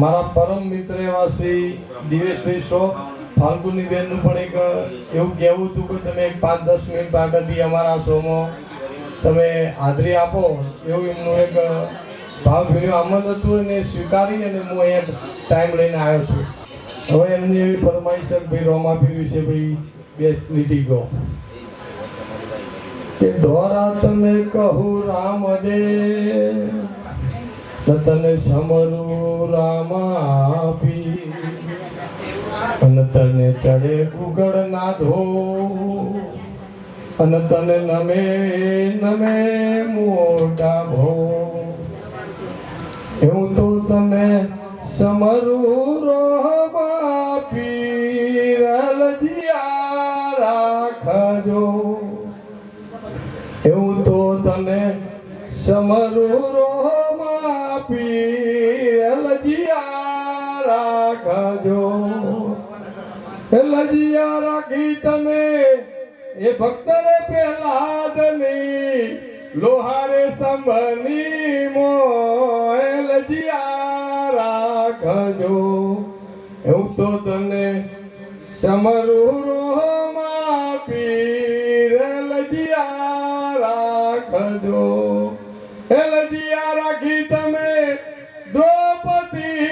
મારા પરમ મિત્ર એવા શ્રી દિવેશભાઈ શો ફાલ્ગુની બેનનું પણ એક, એવું કહેવું હતું કે તમે એક પાંચ દસ મિનિટ આગળથી અમારા શોમાં તમે હાજરી આપો. એવું એમનું એક ભાવભીનું આમંત્રણ હતું અને સ્વીકારી અને હું અહીંયા ટાઈમ લઈને આવ્યો છું. હવે એમની એવી ફરમાઈશ ભાઈ રોમાપીર વિશે ભાઈ બે લીટી ગો કે દોરા તમે કહું રામ દે. તને સમરું રામ આપી તને ચડે ઉગડ ના ધો અને તને નમે નમે મોટા ભો એવું તો તને સમરું રોહબા પીરલ જીયા રાખજો. એવું તો તને સમરું લજિયા રાખી તમે. એ ભક્તરે પેલાદની લોહારે સંભની મોય લજિયા રાખજો. એવું તો તને સમરું રોમા પીર લજિયા રાખજો. એ લજિયા રાખી તમે દ્રૌપદીની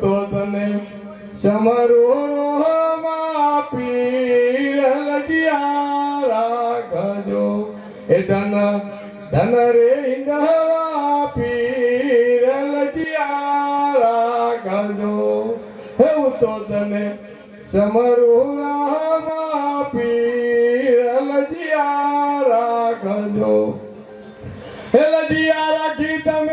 તો તને સમરું પીર લજિયા રાખજો. એ ધન ધન રે રાખજો. એવું તો તને સમરું રાખજો. હે લજિયા રાખી તમે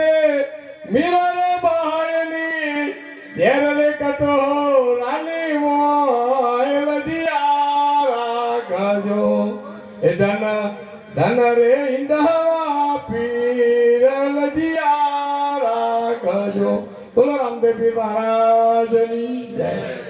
ધન રે ઇન્દવા પીર લજિયા રાખજો બોલો રામદેવ પીર મહારાજની